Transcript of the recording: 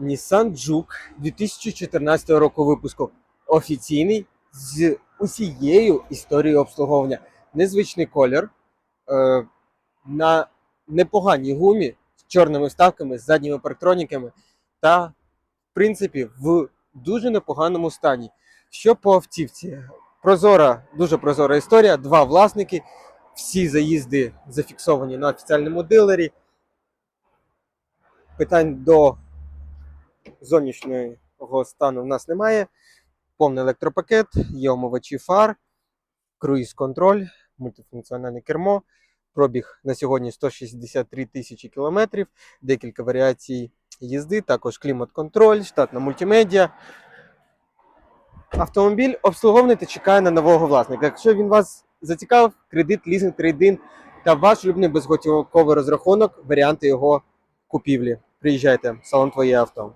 Nissan Juke 2014 року випуску. Офіційний з усією історією обслуговування. Незвичний колір е, на непоганій гумі з чорними вставками, з задніми парктроніками та, в принципі, в дуже непоганому стані. Що по автівці? Прозора, дуже прозора історія. Два власники, всі заїзди зафіксовані на офіціальному дилері. Питань до зовнішнього стану в нас немає. Повний електропакет, є омивачі фар, круїз-контроль, мультифункціональне кермо. Пробіг на сьогодні 163 тисячі кілометрів, декілька варіацій їзди, також клімат-контроль, штатна мультимедіа. Автомобіль обслуговуваний та чекає на нового власника. Якщо він вас зацікавив, кредит, лізинг, трейдин та ваш улюблений безготівковий розрахунок, варіанти його купівлі. Приїжджайте, салон твоє авто.